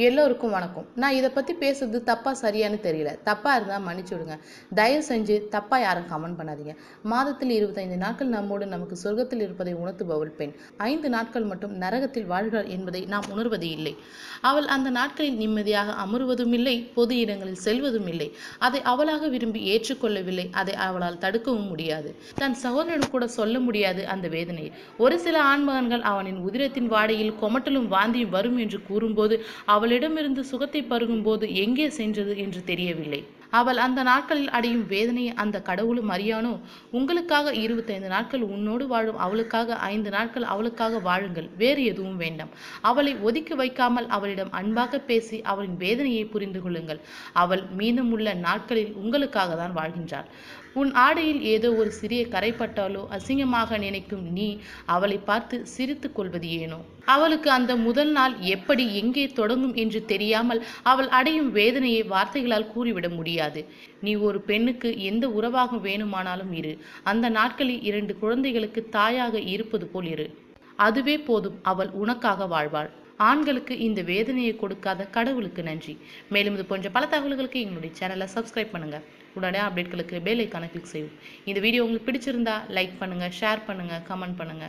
எல்லோருக்கும் வணக்கம். நான் இதை பற்றி பேசுறது தப்பாக சரியானு தெரியல. தப்பாக இருந்தால் மன்னிச்சு விடுங்க. தயவு செஞ்சு தப்பாக யாரும் கமெண்ட் பண்ணாதீங்க. மாதத்தில் இருபத்தைந்து நாட்கள் நம்மோடு நமக்கு சொர்க்கத்தில் இருப்பதை உணர்த்துபவள் பெண். ஐந்து நாட்கள் மட்டும் நரகத்தில் வாழ்கிறாள் என்பதை நாம் உணர்வது இல்லை. அவள் அந்த நாட்களில் நிம்மதியாக அமருவதும் இல்லை பொது இடங்களில் செல்வதும் இல்லை. அதை அவளாக விரும்பி ஏற்றுக்கொள்ளவில்லை. அதை அவளால் தடுக்கவும் முடியாது. தன் சகோதரன் கூட சொல்ல முடியாது அந்த வேதனையை. ஒரு சில ஆண்மகன்கள் அவனின் உதிரத்தின் வாடையில் கொமட்டலும் வாந்தியும் வரும் என்று கூறும்போது அவள் அவளிடமிருந்து சுகத்தை பருகும்போது எங்கே சென்றது என்று தெரியவில்லை. அவள் அந்த நாட்களில் அடையும் வேதனையை அந்த கடவுளும் அறியானோ? உங்களுக்காக இருபத்தைந்து நாட்கள் உன்னோடு வாழும் அவளுக்காக ஐந்து நாட்கள் அவளுக்காக வாழுங்கள். வேறு எதுவும் வேண்டாம். அவளை ஒதுக்கி வைக்காமல் அவளிடம் அன்பாக பேசி அவளின் வேதனையை புரிந்து கொள்ளுங்கள். அவள் மீதமுள்ள நாட்களில் உங்களுக்காக தான் வாழ்கின்றாள். உன் ஆடையில் ஏதோ ஒரு சிறிய கரைப்பட்டாலோ அசிங்கமாக நினைக்கும் நீ அவளை பார்த்து சிரித்து கொள்வது ஏனோ? அவளுக்கு அந்த முதல் நாள் எப்படி எங்கே தொடங்கும் என்று தெரியாமல் அவள் அடையும் வேதனையை வார்த்தைகளால் கூறிவிட முடியாது. நீ ஒரு பெண்ணுக்கு எந்த உறவாக வேணுமானாலும் இரு. அந்த நாட்களில் இரண்டு குழந்தைகளுக்கு தாயாக இருப்பது போல் இரு. அதுவே போதும் அவள் உனக்காக வாழ்வாள். ஆண்களுக்கு இந்த வேதனையை கொடுக்காத கடவுளுக்கு நன்றி. மேலும் இது போன்ற பல தகவல்களுக்கு எங்களுடைய சேனலை சப்ஸ்கிரைப் பண்ணுங்கள் உடனே அப்டேட்களுக்கு பெல் ஐக்கானை கிளிக் செய்யும் இந்த வீடியோ உங்களுக்கு பிடிச்சிருந்தா லைக் பண்ணுங்க ஷேர் பண்ணுங்க கமெண்ட் பண்ணுங்க.